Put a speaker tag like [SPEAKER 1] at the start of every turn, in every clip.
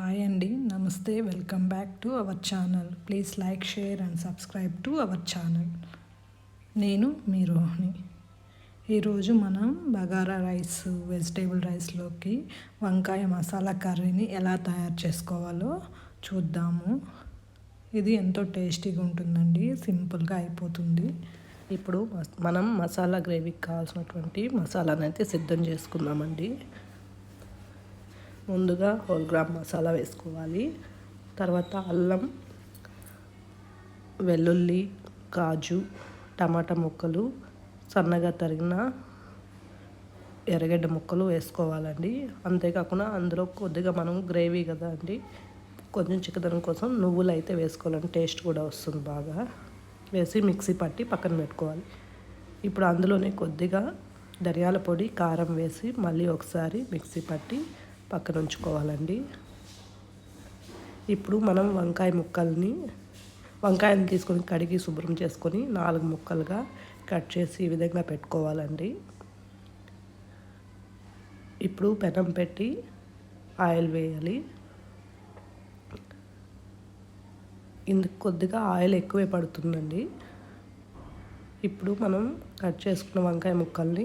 [SPEAKER 1] Hi అండి నమస్తే welcome back to our channel. Please like share and subscribe to our channel. నేను మీ రోహిణి. ఈరోజు మనం బగారా రైస్ వెజిటేబుల్ రైస్లోకి వంకాయ మసాలా కర్రీని ఎలా తయారు చేసుకోవాలో చూద్దాము. ఇది ఎంతో టేస్టీగా ఉంటుందండి సింపుల్గా అయిపోతుంది. ఇప్పుడు మనం మసాలా గ్రేవీకి కావాల్సినటువంటి మసాలానైతే అయితే సిద్ధం చేసుకుందామండి. ముందుగా హోల్ గ్రామ్ మసాలా వేసుకోవాలి. తర్వాత అల్లం వెల్లుల్లి కాజు టమాటా ముక్కలు సన్నగా తరిగిన ఎర్రగడ్డ ముక్కలు వేసుకోవాలండి. అంతేకాకుండా అందులో కొద్దిగా మనం గ్రేవీ కదా అండి కొంచెం చిక్కదనం కోసం నువ్వులు అయితే వేసుకోవాలండి. టేస్ట్ కూడా వస్తుంది బాగా. వేసి మిక్సీ పట్టి పక్కన పెట్టుకోవాలి. ఇప్పుడు అందులోనే కొద్దిగా ధనియాల పొడి కారం వేసి మళ్ళీ ఒకసారి మిక్సీ పట్టి పక్కన ఉంచుకోవాలండి ఇప్పుడు మనం వంకాయ ముక్కల్ని వంకాయని తీసుకొని కడిగి శుభ్రం చేసుకొని నాలుగు ముక్కలుగా కట్ చేసి ఈ విధంగా పెట్టుకోవాలండి. ఇప్పుడు పెనం పెట్టి ఆయిల్ వేయాలి. ఇందుకు కొద్దిగా ఆయిల్ ఎక్కువే పడుతుందండి. ఇప్పుడు మనం కట్ చేసుకున్న వంకాయ ముక్కల్ని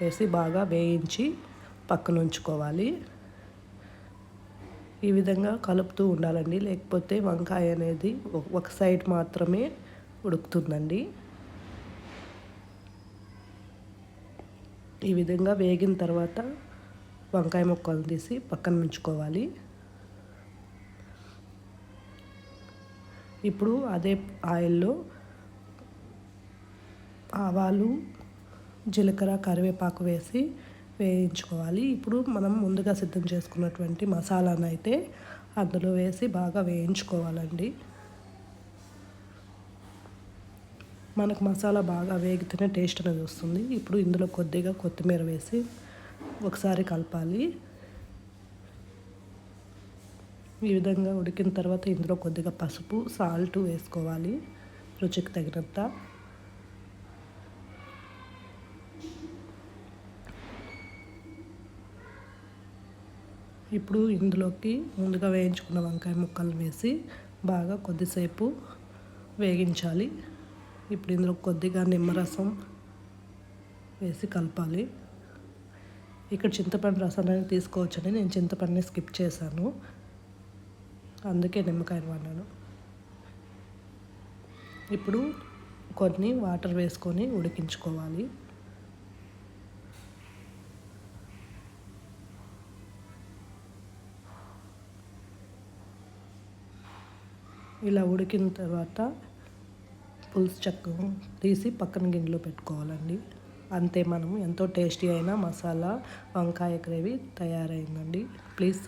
[SPEAKER 1] వేసి బాగా వేయించి పక్కన ఉంచుకోవాలి ఈ విధంగా కలుపుతూ ఉండాలండి. లేకపోతే వంకాయ అనేది ఒక సైడ్ మాత్రమే ఉడుకుతుందండి. ఈ విధంగా వేగిన తర్వాత వంకాయ ముక్కలు తీసి పక్కన ఉంచుకోవాలి ఇప్పుడు అదే ఆయిల్లో ఆవాలు జీలకర్ర కరివేపాకు వేసి వేయించుకోవాలి. ఇప్పుడు మనం ముందుగా సిద్ధం చేసుకున్నటువంటి మసాలాను అయితే అందులో వేసి బాగా వేయించుకోవాలండి. మనకు మసాలా బాగా వేగితేనే టేస్ట్ అనేది వస్తుంది. ఇప్పుడు ఇందులో కొద్దిగా కొత్తిమీర వేసి ఒకసారి కలపాలి. ఈ విధంగా ఉడికిన తర్వాత ఇందులో కొద్దిగా పసుపు సాల్ట్ వేసుకోవాలి. రుచికి తగినంత. ఇప్పుడు ఇందులోకి ముందుగా వేయించుకున్న వంకాయ ముక్కలు వేసి బాగా కొద్దిసేపు వేగించాలి. ఇప్పుడు ఇందులో కొద్దిగా నిమ్మరసం వేసి కలపాలి. ఇక్కడ చింతపండు రసాన్ని తీసుకోవచ్చని నేను చింతపండుని స్కిప్ చేశాను. అందుకే నిమ్మకాయలు వాడినాను. ఇప్పుడు కొన్ని వాటర్ వేసుకొని ఉడికించుకోవాలి. ఇలా ఉడికిన తర్వాత పులుసు చెక్క తీసి పక్కన గిన్నెలో పెట్టుకోవాలండి. అంతే మనం ఎంతో టేస్టీ అయిన మసాలా వంకాయ గ్రేవీ తయారైందండి. ప్లీజ్